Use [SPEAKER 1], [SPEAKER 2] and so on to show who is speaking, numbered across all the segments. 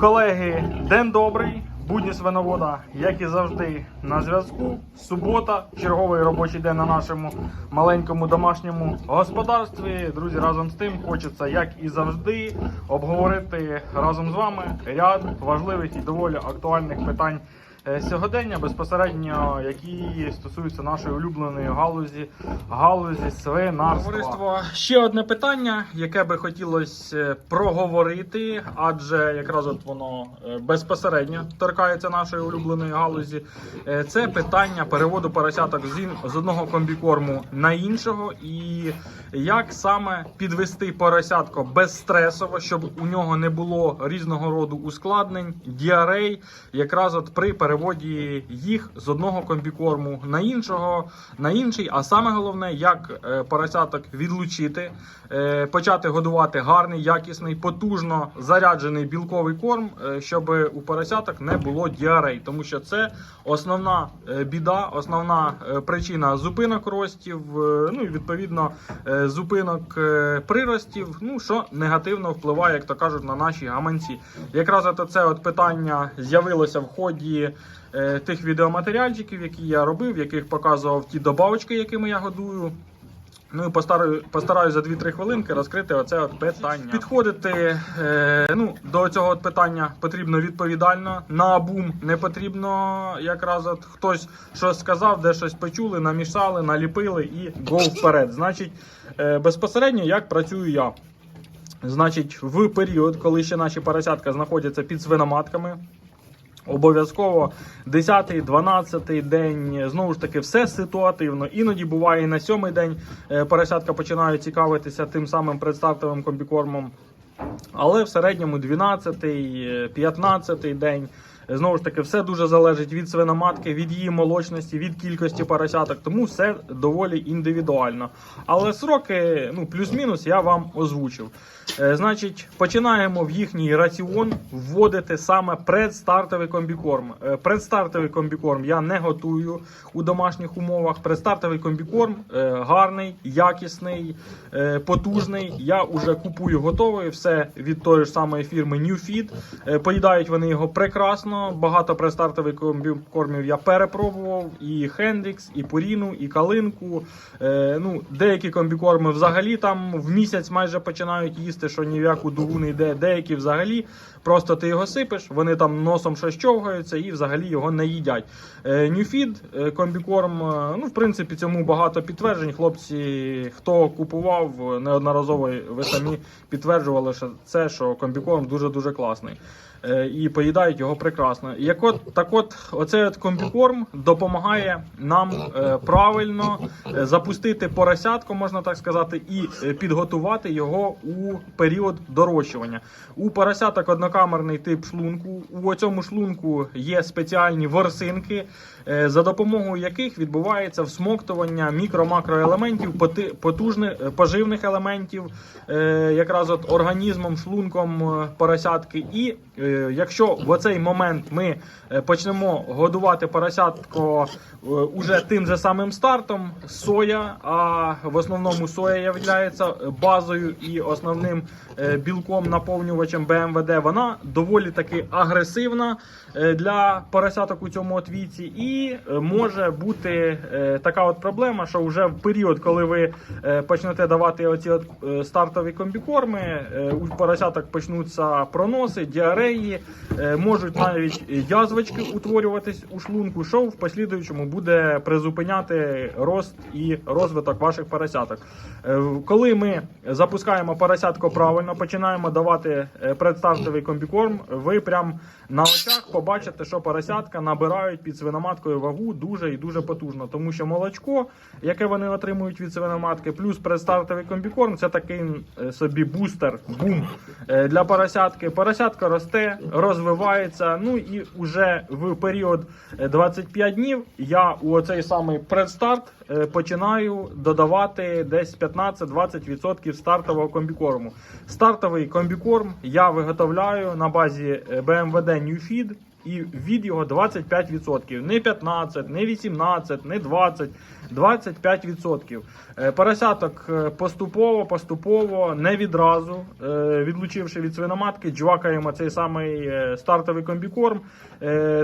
[SPEAKER 1] Колеги, день добрий. Будні свиновода, як і завжди, на зв'язку. Субота, черговий робочий день на нашому маленькому домашньому господарстві. Друзі, разом з тим хочеться, як і завжди, обговорити разом з вами ряд важливих і доволі актуальних питань сьогодення, безпосередньо які стосуються нашої улюбленої галузі, галузі свинарства. Товариство, ще одне питання, яке би хотілося е, проговорити, адже якраз от воно е, безпосередньо торкається нашої улюбленої галузі. Е, Це питання переводу поросяток з одного комбікорму на іншого, і як саме підвести поросятко безстресово, щоб у нього не було різного роду ускладнень, діарей, якраз от при переводі їх з одного комбікорму на іншого, на інший. А саме головне, як е, поросяток відлучити, е, почати годувати гарний, якісний, потужно заряджений білковий корм, е, щоб у поросяток не було діарей, тому що це основна біда, основна причина зупинок ростів, ну і відповідно зупинок приростів, ну що негативно впливає, як то кажуть, на наші гаманці. Якраз це от питання з'явилося в ході е, тих відеоматеріальчиків, які я робив, яких показував ті добавочки, якими я годую. Ну і постараю, постараюсь за 2-3 хвилинки розкрити оце от питання. Підходити е, ну, до цього от питання потрібно відповідально. На бум не потрібно якраз от хтось щось сказав, де щось почули, намішали, наліпили і го вперед. Значить, е, безпосередньо як працюю я. Значить, в період, коли ще наші поросятка знаходяться під свиноматками, Обов'язково 10, 12 день, знову ж таки, все ситуативно. Іноді буває і на сьомий день е, поросятка починає цікавитися тим самим представтовим комбікормом. Але в середньому 12, е, 15 день. Знову ж таки, все дуже залежить від свиноматки, від її молочності, від кількості поросяток, тому все доволі індивідуально. Але сроки, ну плюс-мінус, я вам озвучив. Е, Значить, починаємо в їхній раціон вводити саме предстартовий комбікорм. Е, Предстартовий комбікорм я не готую у домашніх умовах. Предстартовий комбікорм е, гарний, якісний, потужний. Я вже купую готовий, все від тої ж самої фірми NewFeed. Поїдають вони його прекрасно. Багато предстартових комбікормів я перепробував. І Хендрікс, і Пуріну, і Калинку. Е, Ну, деякі комбікорми взагалі там в місяць майже починають їсти, що ні в яку дугу не йде. Деякі взагалі просто ти його сипеш, вони там носом щось і взагалі його не їдять. Е, Ньюфід, е, комбікорм, е, ну в принципі, цьому багато підтверджень. Хлопці, хто купував е, неодноразово, ви самі підтверджували, що це, що комбікорм дуже дуже класний. Е, І поїдають його прекрасно. Як от так, от оцей от комбікорм допомагає нам е, правильно е, запустити поросятко, можна так сказати, і підготувати його у період дорощування. У поросяток однокамерний тип шлунку. У цьому шлунку є спеціальні ворсинки, за допомогою яких відбувається всмоктування мікро-макроелементів, потужних поживних елементів, якраз от організмом, шлунком поросятки. І якщо в оцей момент ми е, почнемо годувати поросятко е, уже тим же самим стартом, соя, а в основному соя є базою і основним е, білком наповнювачем БМВД, вона доволі таки агресивна е, для поросяток у цьому от віці, і е, може бути е, така от проблема, що вже в період, коли ви е, почнете давати оці от е, стартові комбікорми, е, у поросяток почнуться проноси, діареї, е, можуть навіть язвочки утворюватись у шлунку, що в послідуючому буде призупиняти рост і розвиток ваших поросяток. Е, Коли ми запускаємо поросятко правильно, починаємо давати е, предстартовий комбікорм, ви прям на очах побачите, що поросятка набирають під свиноматкою вагу дуже і дуже потужно, тому що молочко, яке вони отримують від свиноматки, плюс предстартовий комбікорм, це такий е, собі бустер, бум е, для поросятки. Поросятка росте, розвивається. Ну і вже в період е, 25 днів я у оцей самий предстарт е, починаю додавати десь 15-20% стартового комбікорму. Стартовий комбікорм я виготовляю на базі БМВД BMW New Feed. І від його 25%. Не 15, не 18, не 20, 25%. Е, Поросяток е, поступово, поступово, не відразу, е, відлучивши від свиноматки, джвакаємо цей самий стартовий комбікорм,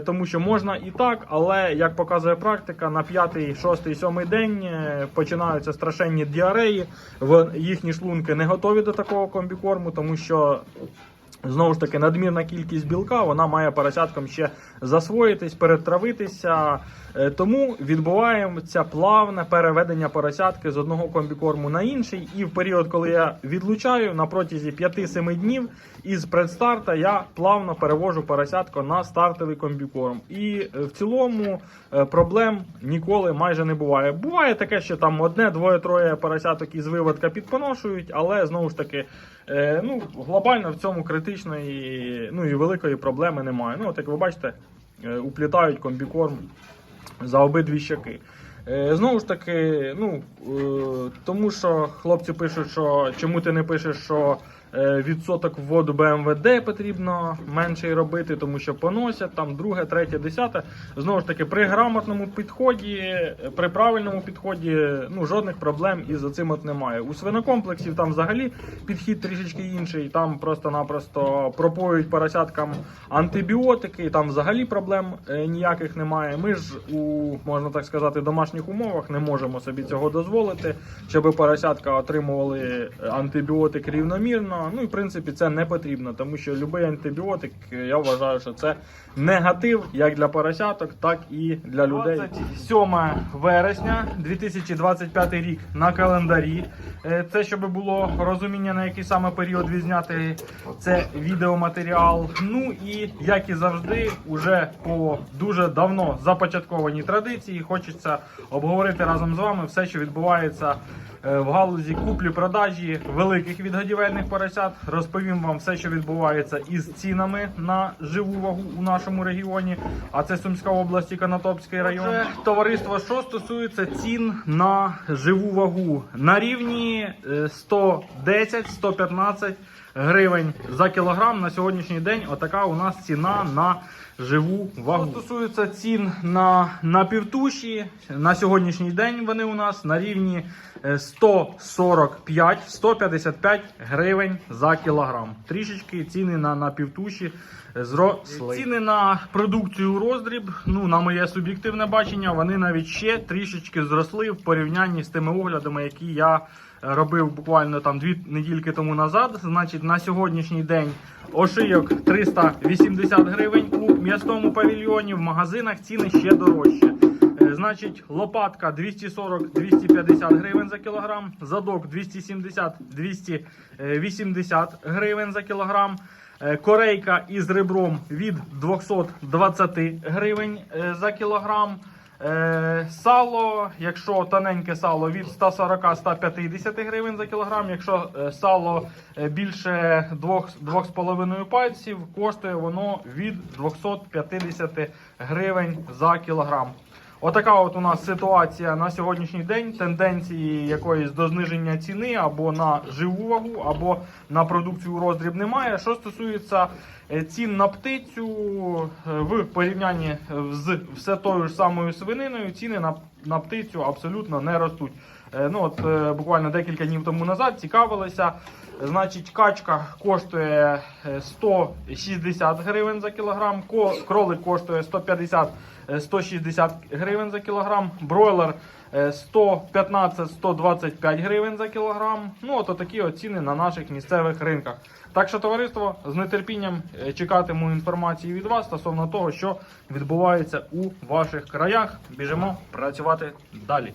[SPEAKER 1] тому що можна і так, але як показує практика, на п'ятий, шостий, сьомий день починаються страшенні діареї. В їхні шлунки не готові до такого комбікорму, тому що Знову ж таки, надмірна кількість білка вона має поросяткам ще засвоїтись, перетравитися. Е, Тому відбувається плавне переведення поросятки з одного комбікорму на інший. І в період, коли я відлучаю на протязі 5-7 днів із предстарта я плавно перевожу поросятко на стартовий комбікорм. І е, в цілому е, проблем ніколи майже не буває. Буває таке, що там одне, двоє, троє поросяток із виводка підпоношують, але знову ж таки. Е, ну, глобально в цьому критичної ну, і великої проблеми немає. Ну, от як ви бачите, е, уплітають комбікорм за обидві щаки. Е, знову ж таки, ну, тому що хлопці пишуть, що чому ти не пишеш, що відсоток вводу БМВД потрібно менший робити, тому що поносять там друге, третє, десяте. Знову ж таки, при грамотному підході, е, при правильному підході, ну жодних проблем із цим от немає. У свинокомплексів там взагалі підхід трішечки інший. Там просто-напросто пропоюють поросяткам антибіотики, там взагалі проблем е, ніяких немає. Ми ж у можна так сказати домашніх умовах не можемо собі цього дозволити, щоб поросятка отримували е, антибіотик рівномірно. Ну і в принципі це не потрібно, тому що будь-який антибіотик, е, я вважаю, що це негатив як для поросяток, так і для людей. 27 вересня 2025 рік на календарі. Е, Це щоб було розуміння, на який саме період відзняти це відеоматеріал. Ну і як і завжди, уже по дуже давно започаткованій традиції, хочеться обговорити разом з вами все, що відбувається е, в галузі куплі-продажі великих відгодівельних поросят. Розповім вам все, що відбувається із цінами на живу вагу у нашому регіоні. А це Сумська область і Канатопський район. Отже, товариство, що стосується цін на живу вагу на рівні е, 110-115 гривень за кілограм на сьогоднішній день. Отака у нас ціна на живу вагу. Що стосується цін на напівтуші, на сьогоднішній день вони у нас на рівні е, 145-155 гривень за кілограм. Трішечки ціни на напівтуші зросли. Ціни на продукцію роздріб, ну на моє суб'єктивне бачення, вони навіть ще трішечки зросли в порівнянні з тими оглядами, які я робив буквально там дві недільки тому назад. Значить, на сьогоднішній день ошийок 380 гривень у м'ясному павільйоні. В магазинах ціни ще дорожче. Значить, лопатка 240-250 гривень за кілограм, задок 270-280 гривень за кілограм. Е, Корейка із ребром від 220 гривень е, за кілограм. Е, Сало, якщо тоненьке сало від 140-150 гривень за кілограм, якщо е, сало е, більше 2,5 пальців, коштує воно від 250 гривень за кілограм. Отака от у нас ситуація на сьогоднішній день. Тенденції якоїсь до зниження ціни або на живу вагу, або на продукцію роздріб немає. Що стосується е, цін на птицю е, в порівнянні е, з все тою ж самою свининою, ціни на, на птицю абсолютно не ростуть. Ну от буквально декілька днів тому назад цікавилися. Значить, качка коштує е, 160 гривень за кілограм, кролик коштує 150 е, 160 гривень за кілограм, бройлер е, 115-125 гривень за кілограм. Ну, от такі ціни на наших місцевих ринках. Так що, товариство, з нетерпінням е, чекатиму інформації від вас стосовно того, що відбувається у ваших краях. Біжимо працювати далі.